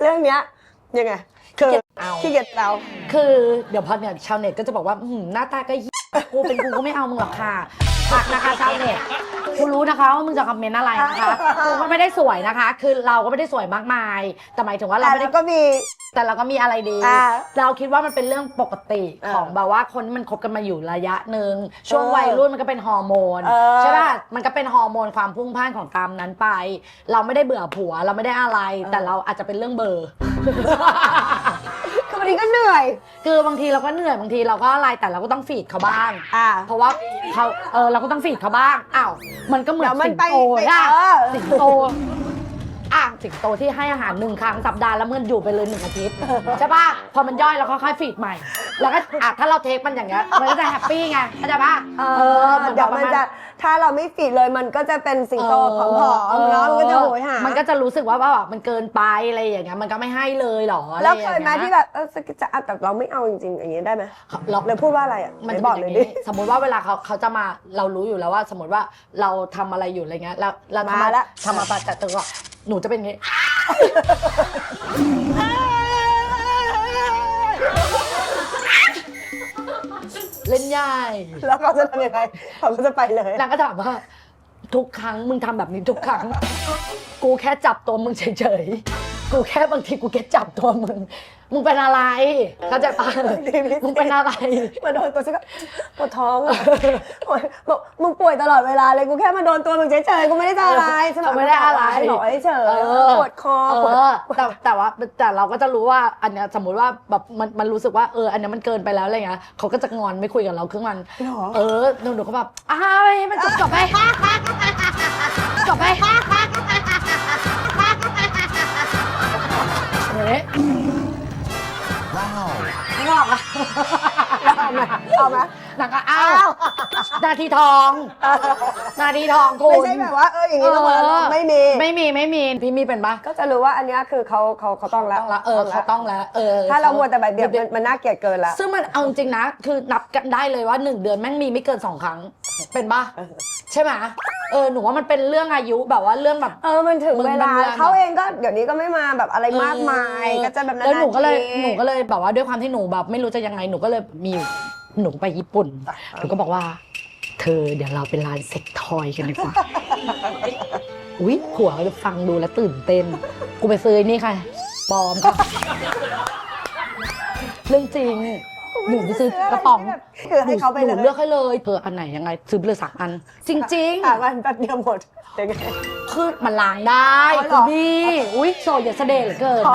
เรื่องเนี้ยยังไงคือขี้เกียจเอาขี้เกียจเอาคือเดี๋ยวพอเนี่ยชาวเน็ตก็จะบอกว่าอื้อหือหน้าตาก็เหี้ยกูเป็นกูก็ไม่เอามึงหรอกค่ะ พักนะคะชาวเน็ตกูรู้นะคะว่ามึงจะคอมเมนต์อะไรนะคะกูก็ไม่ได้สวยนะคะ คือเราก็ไม่ได้สวยมากมาย แต่หมายถึงว่าเราแต่ไม่ได้ เราก็มี แต่เราก็มีอะไรดี อ่าเราคิดว่ามันเป็นเรื่องปกติอ่าของแบบว่าคนที่มันคบกันมาอยู่ระยะหนึ่งช่วงเออวัยรุ่นมันก็เป็นฮอร์โมนเออ ใช่ป่ะมันก็เป็นฮอร์โมนความพุ่งพล่านของตามนั้นไป เราไม่ได้เบื่อผัวเราไม่ได้อะไร แต่เราอาจจะเป็นเรื่องเบอร์ นื่อย คือบางทีเราก็เหนื่อยบางทีเราก็อะไรแต่เราก็ต้องฟีดเขาบ้าง อ่า เพราะว่าเขาเออเราก็ต้องฟีดเขาบ้างอ้าวมันก็เหมือนเดี๋ยวมันสิงไปโตไปอะเออ สิงโตอะสิงโตที่ให้อาหารหนึ่งครั้งสัปดาห์แล้วมันอยู่ไปเลยหนึ่งอาทิตย์ใช่ป่ะพอมันย่อยเราก็ค่อยฟีดใหม่ แล้วก็อะถ้าเราเทคมันอย่างเงี้ยมันก็จะแฮปปี้ไงเข้าใจป่ะเออหอนเดี๋ยวประมันมาณจะถ้าเราไม่ฟีดเลยมันก็จะเป็นสิงโตผอมๆเนาะมันก็จะโหยหา มันก็จะรู้สึกว่าว่าแบบมันเกินไปอะไรอย่างเงี้ยมันก็ไม่ให้เลยหรออะไรแล้วอเคย่างยไหมางี้ที่แบบเออจะอะแต่เราไม่เอาจริงๆอย่างนี้ได้ไหมเราเลยพูดว่าอะไรอะมันไหจะบอกเป็นเลอยย่างดินี้สมมุติว่าเวลาเขาเขาจะมาเรารู้อยู่แล้วว่า สมมติว่าเราทำอะไรอยู่อะไรเงี้ยแล้วเรามาละทำมาปะจัดตัวก็หนูจะเป็นอย่างงี้ เล่นใหญ่แล้วเขาจะทำยังไงเขาก็จะไปเลยนางก็ถามว่า ทุกครั้งมึงทำแบบนี้ทุกครั้ง กูแค่จับตัวมึงเฉยๆ กูแค่บางทีกูแค่จับตัวมึง มึงเป็นอะไรเข้าใจปะมึงเป็นอะไร มาโดนตัวฉันก็ปวดท้องอะโอ๊ยบอกมึงป่วยตลอดเวลาเลยกูแค่มาโดนตัวมึงเฉยๆกูไม่ได้จะอะไรฉันบอกไม่ได้อะไรฉันบอกเฉยเออๆปวดคอเอปวดอแต่แต่ว่าแต่เราก็จะรู้ว่าอันเนี้ยสมมติว่าแบบมันมันรู้สึกว่าเอออันเนี้ยมันเกินไปแล้วอะไรเงี้ยเขาก็จะงอนไม่คุยกับเราครึ่งวันหรอเออหนูหนูก็แบบอ้าวให้มันจบจบไปจบไป เฮ้ยงอกอะเอาไหมเอาไหมหนังก็อ้าวนาทีทองนาทีทองคุณไม่ใช่แบบว่าเอออย่างนี้ต้องมาแล้วไม่มี ไม่มีไม่มีพี่มีเป็นปะก็จะรู้ว่าอันเนี้ยคือเขาเขาเขาต้องแล้วต้องละเออเขาต้องแล้วเออ ถ้าเรามัวแต่แบบเดียวมันมันน่าเกลียดเกินละซึ่งมันเอาจริงๆนะ คือนับกันได้เลยว่าหนึ่งเดือนแม่งมีไม่เกินสองครั้งเป็นปะใช่ไหม เออหนูว่ามันเป็นเรื่องอายุแบบว่าเรื่องแบบ เออมันถึงมึงเวมันลาเวลา เขาเองก็เดี๋ยวนี้ก็ไม่มาแบบอะไรมากมายเออก็จะแบบนานๆแล้วหนูก็เลยทีหนูก็เลยแบบว่าด้วยความที่หนูแบบ ไม่รู้จะยังไงหนูก็เลยมีอยู่หนูไปญี่ปุ่นหนูก็บอกว่า เธอเดี๋ยวเราไปร้านเซ็กทอยกันดีกว่าอุ๊ยผัวฟังดูแล้วตื่นเต้น กูไปซื้อไอ้นี่ค่ะปลอมค่ะ เรื่องจริง หนูไปซื้อกระป๋องคือให้เขาไปหเลนูยเลือกให้เลยเธออันไหนยังไงซื้อไปเลยสามอัน จริงอะมันแป๊บเดียวหมดยังไงๆคือมันล้างได้อ๋อเหรคุอ ณพี่อุ๊ยโซอย่าเสด็จเหลือเกินขอ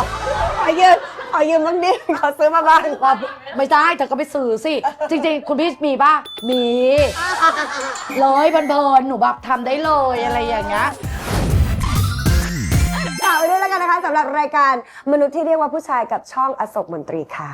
ขอยืมขอยืมบ้างดิเขาซื้อมาบ้างว่าไม่ได้เธอก็ไปซื้อสิ จริง ๆ คุณพี่มีป่ะ มี เลยเพลินๆหนูแบบทำได้เลยอะไรอย่างเงี้ย ฝากไว้ด้วยแล้วกันนะคะสำหรับรายการมนุษย์ที่เรียกว่าผู้ชายกับช่องอโศกมนตรีค่ะ